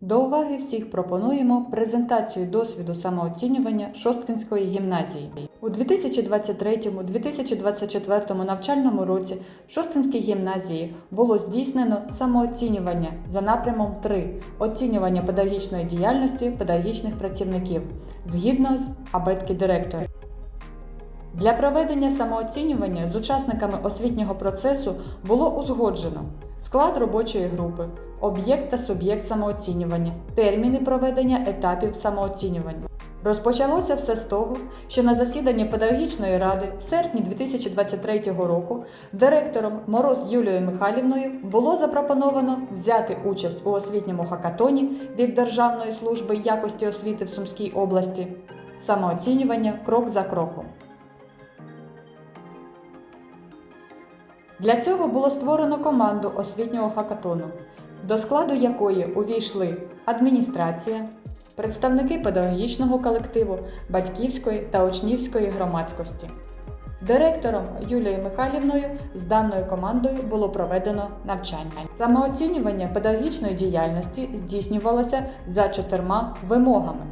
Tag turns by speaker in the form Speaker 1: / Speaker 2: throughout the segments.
Speaker 1: До уваги всіх пропонуємо презентацію досвіду самооцінювання Шосткинської гімназії. У 2023-2024 навчальному році в Шосткинській гімназії було здійснено самооцінювання за напрямом 3 оцінювання педагогічної діяльності педагогічних працівників згідно з абетки директора. Для проведення самооцінювання з учасниками освітнього процесу було узгоджено склад робочої групи, об'єкт та суб'єкт самооцінювання, терміни проведення етапів самооцінювання. Розпочалося все з того, що на засіданні педагогічної ради в серпні 2023 року директором Мороз Юлією Михайлівною було запропоновано взяти участь у освітньому хакатоні від Державної служби якості освіти в Сумській області. Самооцінювання крок за кроком. Для цього було створено команду освітнього хакатону, до складу якої увійшли адміністрація, представники педагогічного колективу, батьківської та учнівської громадськості. Директором Юлією Михайлівною з даною командою було проведено навчання. Самооцінювання педагогічної діяльності здійснювалося за чотирма вимогами.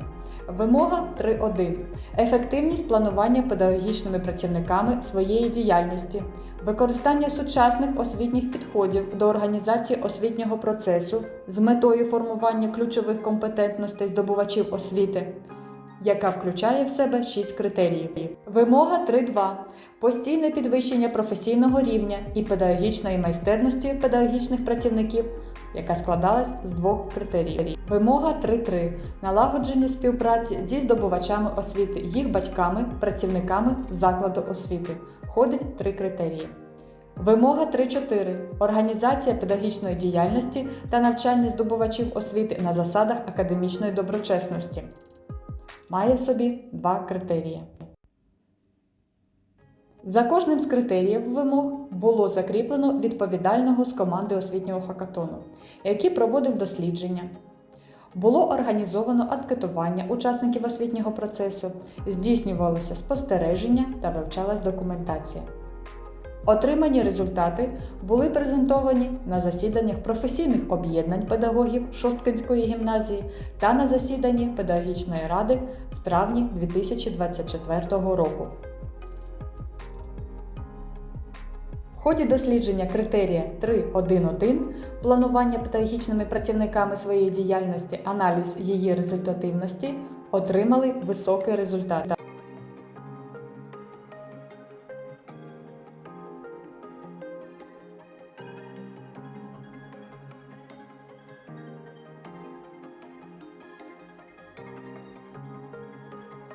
Speaker 1: Вимога 3.1. Ефективність планування педагогічними працівниками своєї діяльності, використання сучасних освітніх підходів до організації освітнього процесу з метою формування ключових компетентностей здобувачів освіти, яка включає в себе 6 критеріїв. Вимога 3.2. Постійне підвищення професійного рівня і педагогічної майстерності педагогічних працівників, яка складалась з двох критеріїв. Вимога 3.3. Налагодження співпраці зі здобувачами освіти, їх батьками, працівниками закладу освіти. Входить три критерії. Вимога 3.4. Організація педагогічної діяльності та навчання здобувачів освіти на засадах академічної доброчесності. Має в собі два критерії. За кожним з критеріїв вимог було закріплено відповідального з команди освітнього хакатону, який проводив дослідження. Було організовано анкетування учасників освітнього процесу, здійснювалося спостереження та вивчалась документація. Отримані результати були презентовані на засіданнях професійних об'єднань педагогів Шосткинської гімназії та на засіданні педагогічної ради в травні 2024 року. Ході дослідження критерія 3.1.1 планування педагогічними працівниками своєї діяльності, аналіз її результативності отримали високий результат.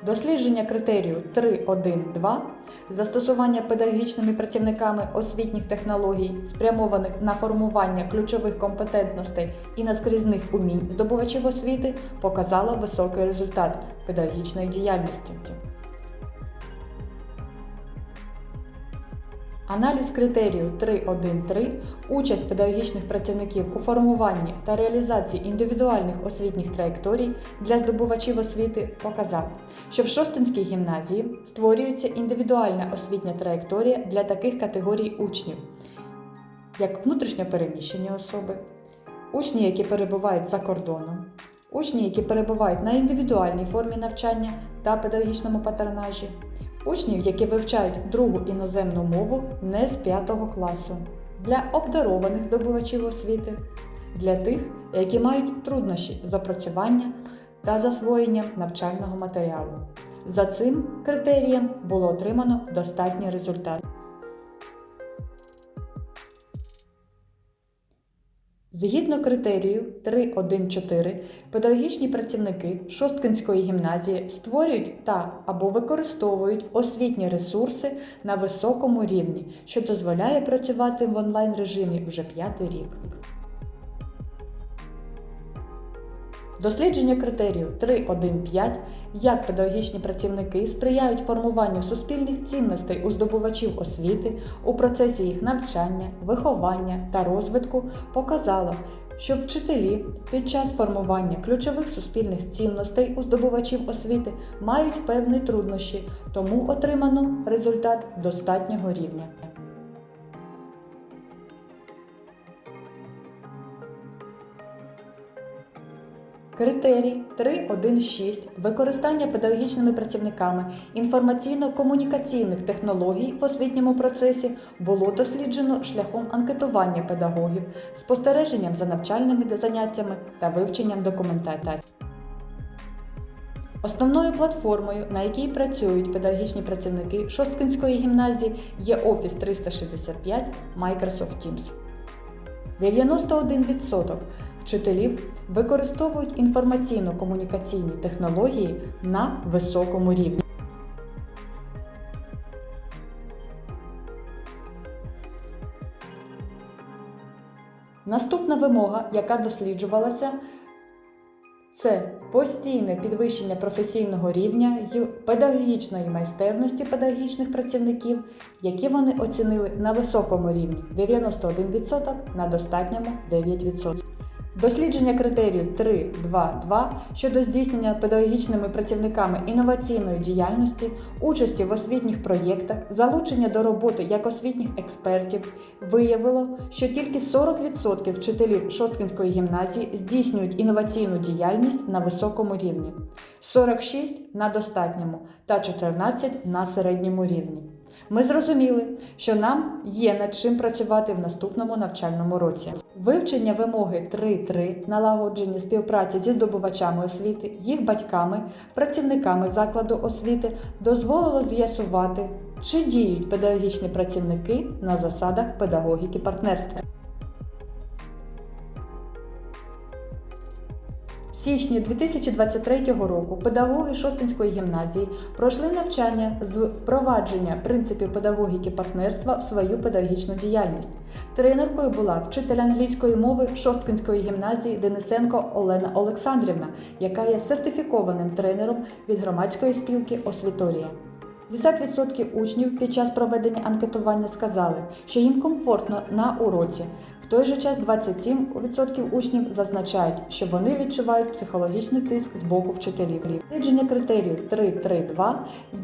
Speaker 1: Дослідження критерію 3.1.2 застосування педагогічними працівниками освітніх технологій, спрямованих на формування ключових компетентностей і наскрізних умінь здобувачів освіти, показало високий результат педагогічної діяльності. Аналіз критерію 3.1.3 участь педагогічних працівників у формуванні та реалізації індивідуальних освітніх траєкторій для здобувачів освіти показав, що в Шостинській гімназії створюється індивідуальна освітня траєкторія для таких категорій учнів, як внутрішньопереміщені особи, учні, які перебувають за кордоном, учні, які перебувають на індивідуальній формі навчання та педагогічному патронажі, учнів, які вивчають другу іноземну мову не з 5 класу, для обдарованих здобувачів освіти, для тих, які мають труднощі з опрацювання та засвоєнням навчального матеріалу. За цим критерієм було отримано достатній результат. Згідно критерію 3.1.4, педагогічні працівники Шосткинської гімназії створюють та або використовують освітні ресурси на високому рівні, що дозволяє працювати в онлайн режимі вже п'ятий рік. Дослідження критерію 3.1.5, як педагогічні працівники сприяють формуванню суспільних цінностей у здобувачів освіти у процесі їх навчання, виховання та розвитку, показало, що вчителі під час формування ключових суспільних цінностей у здобувачів освіти мають певні труднощі, тому отримано результат достатнього рівня. Критерій 3.1.6 використання педагогічними працівниками інформаційно-комунікаційних технологій в освітньому процесі було досліджено шляхом анкетування педагогів, спостереженням за навчальними заняттями та вивченням документації. Основною платформою, на якій працюють педагогічні працівники Шосткинської гімназії, є Office 365 Microsoft Teams. 91% вчителів використовують інформаційно-комунікаційні технології на високому рівні. Наступна вимога, яка досліджувалася, це постійне підвищення професійного рівня й педагогічної майстерності педагогічних працівників, які вони оцінили на високому рівні 91%, на достатньому 9%. Дослідження критерію 3.2.2 щодо здійснення педагогічними працівниками інноваційної діяльності, участі в освітніх проєктах, залучення до роботи як освітніх експертів виявило, що тільки 40% вчителів Шосткінської гімназії здійснюють інноваційну діяльність на високому рівні, 46 на достатньому та 14 на середньому рівні. Ми зрозуміли, що нам є над чим працювати в наступному навчальному році. Вивчення вимоги 3.3 налагодження співпраці зі здобувачами освіти, їх батьками, працівниками закладу освіти дозволило з'ясувати, чи діють педагогічні працівники на засадах педагогіки партнерства. Січні 2023 року педагоги Шостинської гімназії пройшли навчання з впровадження принципів педагогіки партнерства в свою педагогічну діяльність. Тренеркою була вчитель англійської мови Шосткинської гімназії Денисенко Олена Олександрівна, яка є сертифікованим тренером від громадської спілки Освіторія. 50% учнів під час проведення анкетування сказали, що їм комфортно на уроці. Той же час 27% учнів зазначають, що вони відчувають психологічний тиск з боку вчителів. Дослідження критерію 3.3.2,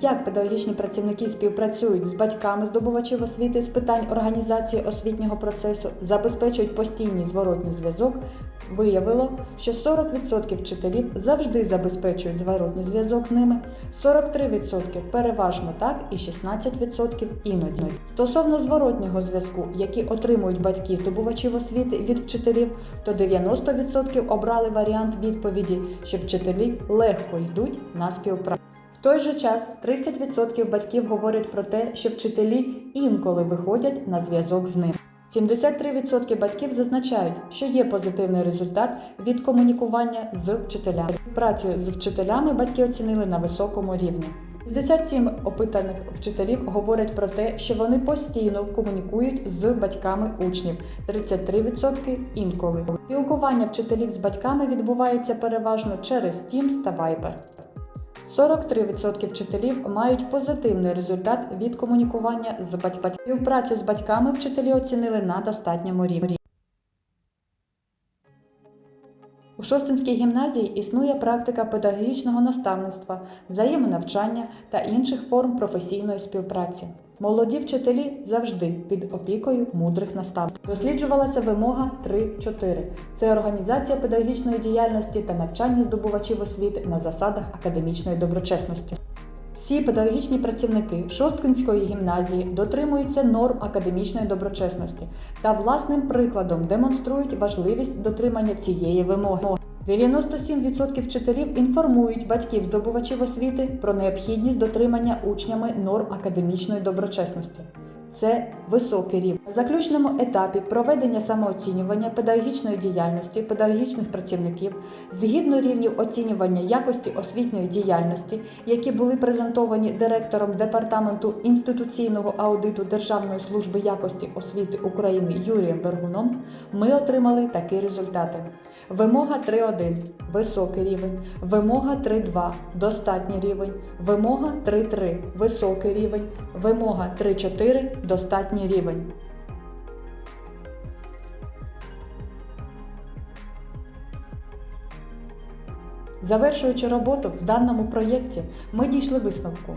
Speaker 1: як педагогічні працівники співпрацюють з батьками здобувачів освіти з питань організації освітнього процесу, забезпечують постійний зворотній зв'язок, виявило, що 40% вчителів завжди забезпечують зворотній зв'язок з ними, 43% переважно так і 16% іноді. Стосовно зворотнього зв'язку, який отримують батьки здобувачів освіти від вчителів, то 90% обрали варіант відповіді, що вчителі легко йдуть на співпрацю. В той же час 30% батьків говорять про те, що вчителі інколи виходять на зв'язок з ним. 73% батьків зазначають, що є позитивний результат від комунікування з вчителями. Працю з вчителями батьки оцінили на високому рівні. 57 опитаних вчителів говорять про те, що вони постійно комунікують з батьками учнів, 33% інколи. Спілкування вчителів з батьками відбувається переважно через Teams та Viber. 43% вчителів мають позитивний результат від комунікування з батьками. Співпрацю з батьками вчителі оцінили на достатньому рівні. У Шостинській гімназії існує практика педагогічного наставництва, взаємонавчання та інших форм професійної співпраці. Молоді вчителі завжди під опікою мудрих наставників. Досліджувалася вимога 3.4. Це організація педагогічної діяльності та навчання здобувачів освіти на засадах академічної доброчесності. Всі педагогічні працівники Шосткинської гімназії дотримуються норм академічної доброчесності та власним прикладом демонструють важливість дотримання цієї вимоги. 97% вчителів інформують батьків здобувачів освіти про необхідність дотримання учнями норм академічної доброчесності. Це високий рівень. На заключному етапі проведення самооцінювання педагогічної діяльності педагогічних працівників згідно рівнів оцінювання якості освітньої діяльності, які були презентовані директором департаменту інституційного аудиту Державної служби якості освіти України Юрієм Бергуном, ми отримали такі результати. Вимога 3.1 високий рівень, вимога 3.2 достатній рівень, вимога 3.3 високий рівень, вимога 3.4 достатній рівень. Завершуючи роботу в даному проєкті, ми дійшли висновку.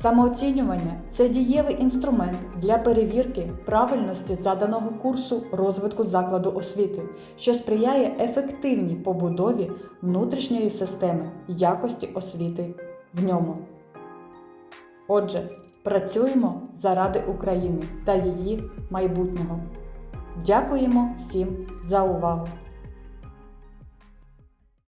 Speaker 1: Самооцінювання це дієвий інструмент для перевірки правильності заданого курсу розвитку закладу освіти, що сприяє ефективній побудові внутрішньої системи якості освіти в ньому. Отже, працюємо заради України та її майбутнього. Дякуємо всім за увагу!